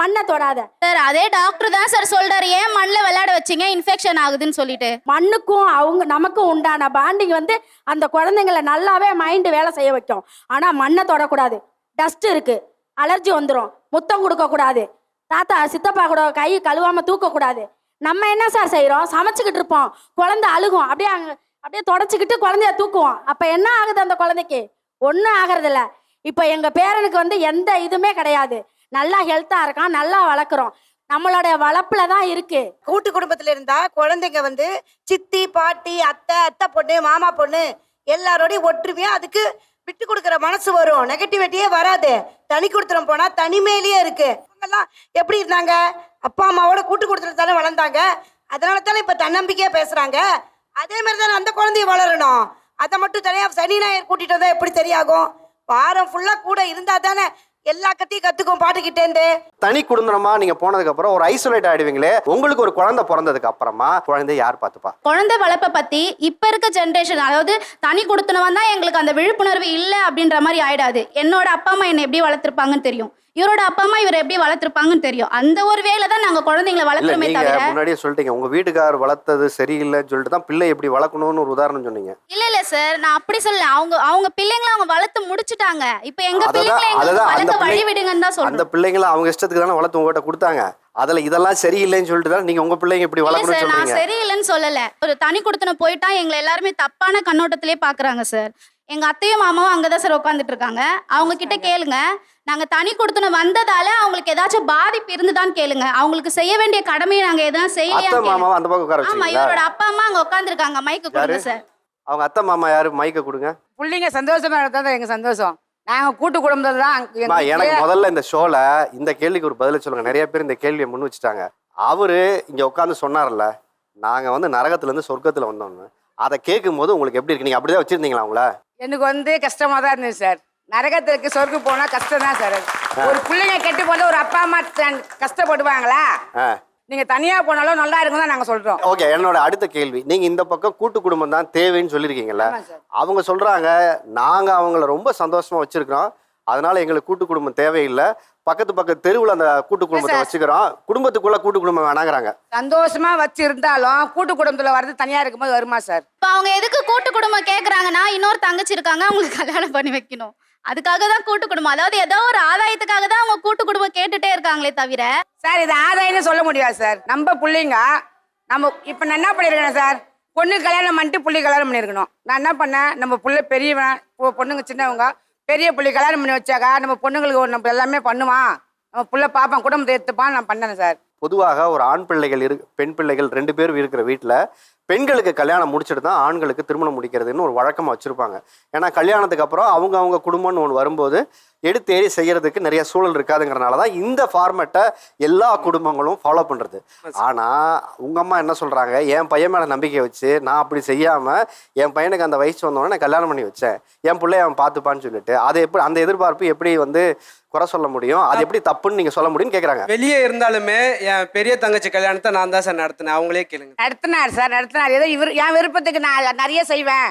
மண்ணை தொடாத. சார் அதே டாக்டர் தான் சார் சொல்றாரு. ஏன் மண்ணில் விளையாட வச்சீங்க? இன்ஃபெக்ஷன் ஆகுதுன்னு சொல்லிட்டு. மண்ணுக்கும் அவங்க நமக்கும் உண்டான பாண்டிங் வந்து அந்த குழந்தைங்கள நல்லாவே மைண்டு வேலை செய்ய வைக்கும். ஆனா மண்ணை தொடக்கூடாது. டஸ்ட் இருக்கு. அலர்ஜி வந்துடும் முத்தம் கொடுக்கக்கூடாது. தாத்தா சித்தப்பா கூட கை கழுவாம தூக்கக்கூடாது. நம்ம என்ன சார் செய்றோம்? சமைச்சுக்கிட்டு இருப்போம். குழந்தை அழுகும். அப்படியே அங்க அப்படியே தொடச்சிக்கிட்டு குழந்தைய தூக்குவோம். அப்ப என்ன ஆகுது அந்த குழந்தைக்கு? ஒன்றும் ஆகிறதில்ல. இப்போ எங்க பேரனுக்கு வந்து எந்த இதுவுமே கிடையாது. நல்லா ஹெல்த்தா இருக்கான் நல்லா வளர்க்குறோம். நம்மளுடைய வளப்புல தான் இருக்கு. கூட்டு குடும்பத்துல இருந்தா குழந்தைங்க வந்து சித்தி பாட்டி அத்தை அத்தை பொண்ணு மாமா பொண்ணு எல்லாரோடையும் ஒற்றுமையா அதுக்கு விட்டு கொடுக்குற மனசு வரும். நெகட்டிவிட்டியே வராது. தனி கொடுத்துரும் போனா தனிமையிலேயே இருக்கு. அவங்கெல்லாம் எப்படி இருந்தாங்க? அப்பா அம்மாவோட கூட்டு கொடுத்துட்டு தானே வளர்ந்தாங்க. அதனால தானே இப்ப தன்னம்பிக்கையா பேசுறாங்க. அதே மாதிரி தானே அந்த குழந்தைய வளரணும். அதை மட்டும் தனியா சனி ஞாயிறு கூட்டிட்டு வந்தா எப்படி சரியாகும்? வாரம் ஃபுல்லா கூட இருந்தா தானே எல்லா கத்தையும் கத்துக்கும் பாட்டுக்கிட்டேந்து தனி குடும்பமா நீங்க போனதுக்கு அப்புறம் ஒரு ஐசோலேட் ஆயிடுவீங்களே உங்களுக்கு ஒரு குழந்தை பிறந்ததுக்கு அப்புறமா குழந்தைய யார் பார்த்துப்பா? குழந்தை வளர்ப்பை பத்தி இப்ப இருக்க ஜென்ரேஷன் அதாவது தனி கொடுத்தனவன் தான் எங்களுக்கு அந்த விழிப்புணர்வு இல்லை அப்படின்ற மாதிரி ஆயிடாது. என்னோட அப்பா அம்மா என்னை எப்படி வளர்த்துருப்பாங்கன்னு தெரியும். இவரோட அப்பா அம்மா இவரை எப்படி வளர்த்துருப்பாங்கன்னு தெரியும். அந்த ஒரு வேலை தான் நாங்க குழந்தைங்களை நீங்க தவிர முன்னாடியே சொல்லிட்டீங்க. உங்க வீட்டுக்கார் வளர்த்தது சரியில்லைன்னு சொல்லிட்டு தான் பிள்ளை எப்படி வளர்க்கணும்னு ஒரு உதாரணம் சொன்னீங்க. இல்ல சார். நான் அப்படி சொல்லல. அவங்க அவங்க பிள்ளைங்களை அவங்க வளர்த்து முடிச்சுட்டாங்க. இப்ப எங்க பிள்ளைங்களை அந்த வளர்க்க வழி விடுங்கன்னு தான் அந்த சொல்றேன் பிள்ளைங்களை அவங்க இஷ்டத்துக்கு தானே வளர்த்து உங்ககிட்ட கொடுத்தாங்க. அதுல இதெல்லாம் சரியில்லைன்னு சொல்லிட்டு தான் நீங்க உங்க பிள்ளைங்க இப்படி இல்ல வளர்க்கணும்னு சார் நான் சரியில்லைன்னு சொல்லல. ஒரு தனி கொடுத்தன போயிட்டா எங்களை எல்லாருமே தப்பான கண்ணோட்டத்திலே பாக்குறாங்க சார். எங்க அத்தையும் மாமாவும் அங்கதான் சார் உட்காந்துட்டு இருக்காங்க. அவங்க கிட்ட கேளுங்க. நாங்க தனி கொடுத்தன வந்ததால அவங்களுக்கு ஏதாச்சும் பாதிப்பு இருந்துதான்னு கேளுங்க. அவங்களுக்கு செய்ய வேண்டிய கடமையை நாங்க அத்தை செய்யலையா அந்த ஆமா இவரோட அப்பா அம்மா அங்க உட்காந்துருக்காங்க மைக்கு கொடுங்க? சார். அவங்க அத்தை மாமா யாரு? மைக்க கொடுங்க. பிள்ளைங்க சந்தோஷமா தான் எங்க சந்தோஷம். நாங்க கூட்டு குடும்பத்துல தான் எனக்கு முதல்ல இந்த ஷோல இந்த கேள்விக்கு ஒரு பதில சொல்லுங்க. நிறைய பேர் இந்த கேள்வியை முன் வச்சுட்டாங்க. அவரு இங்க உட்காந்து சொன்னார்ல நாங்க வந்து நரகத்துல இருந்து சொர்க்கத்துல வந்தோம்னு. அதை கேட்கும் போது உங்களுக்கு எப்படி இருக்கு? நீங்க அப்படிதான் வச்சிருந்தீங்களா உங்கள எனக்கு வந்து கஷ்டமா தான் இருந்துச்சு சார் நரகத்துக்கு சொர்க்கு போனா கஷ்டம் தான் சார். ஒரு பிள்ளைங்க கெட்டு போனா ஒரு அப்பா அம்மா கஷ்டப்படுவாங்களா? நீங்க தனியா போனாலும் நல்லா இருக்கும் தான் நாங்க சொல்றோம். ஓகே என்னோட அடுத்த கேள்வி. நீங்க இந்த பக்கம் கூட்டு குடும்பம் தான் தேவைன்னு சொல்லியிருக்கீங்கல்ல. அவங்க சொல்றாங்க நாங்க அவங்கள ரொம்ப சந்தோஷமா வச்சிருக்கிறோம். அதனால எங்களுக்கு கூட்டு குடும்பம் தேவையில்லை. பக்கத்து பக்கத்து தெருவுல அந்த கூட்டு குடும்பத்தை. வச்சுக்கிறோம். குடும்பத்துக்குள்ள கூட்டு குடும்பம் வேணாங்கிறாங்க. சந்தோஷமா வச்சு இருந்தாலும் கூட்டு குடும்பத்துல வர்றது தனியா இருக்கும்போது வருமா சார்? இப்ப அவங்க எதுக்கு கூட்டு குடும்பம் கேக்குறாங்கன்னா இன்னொரு தங்கச்சி இருக்காங்க அவங்களுக்கு கல்யாணம் பண்ணி வைக்கணும். அதுக்காக தான் கூட்டு குடும்பம். அதாவது ஏதோ ஒரு ஆதாயத்துக்காக தான் அவங்க கூட்டு குடும்பம் கேட்டுட்டே இருக்காங்களே தவிர. சார் இது ஆதாயம்னு சொல்ல முடியாது சார். நம்ம பிள்ளைங்க நம்ம இப்போ நான் என்ன பண்ணியிருக்கேன் சார்? பொண்ணு கல்யாணம் பண்ணிட்டு புள்ளி கல்யாணம் பண்ணியிருக்கணும் நான் என்ன பண்ணேன்? நம்ம புள்ள பெரியவன் பொண்ணுங்க சின்னவங்க பெரிய புள்ளி கல்யாணம் பண்ணி வச்சாக்கா நம்ம பொண்ணுங்களுக்கு ஒரு நம்ம எல்லாமே பண்ணுவான். நம்ம புள்ள பார்ப்பான் குடும்பத்தை எடுத்துப்பான் நான் பண்ணேன் சார். பொதுவாக ஒரு ஆண் பிள்ளைகள் இரு பெண் பிள்ளைகள் ரெண்டு பேரும் இருக்கிற வீட்டில் பெண்களுக்கு கல்யாணம் முடிச்சுட்டு தான் ஆண்களுக்கு திருமணம் முடிக்கிறதுன்னு ஒரு வழக்கமாக வச்சுருப்பாங்க. ஏன்னா கல்யாணத்துக்கு அப்புறம் அவங்க அவங்க குடும்பம்னு ஒன்று வரும்போது எடுத்தேறி செய்யறதுக்கு நிறைய சூழல் இருக்காதுங்கிறனால தான் இந்த ஃபார்மேட்டை எல்லா குடும்பங்களும் ஃபாலோ பண்ணுறது ஆனால் உங்கள் அம்மா என்ன சொல்கிறாங்க என் பையன் மேலே நம்பிக்கை வச்சு நான் அப்படி செய்யாமல் என் பையனுக்கு அந்த வயசு வந்தோடனே நான் கல்யாணம் பண்ணி வச்சேன். என் பிள்ளைய அவன் பார்த்துப்பான்னு சொல்லிட்டு அதை எப்படி அந்த எதிர்பார்ப்பு எப்படி வந்து குறை சொல்ல முடியும்? அது எப்படி தப்புன்னு நீங்கள் சொல்ல முடியும்னு கேட்குறாங்க வெளியே இருந்தாலுமே என் பெரிய தங்கச்சி கல்யாணத்தை நான் தான் சார் நடத்தினேன். அவங்களே கேளுங்க. நடத்தினார் சார் நடத்தினார் ஏதோ இவர் என் விருப்பத்துக்கு நான் நிறைய செய்வேன்.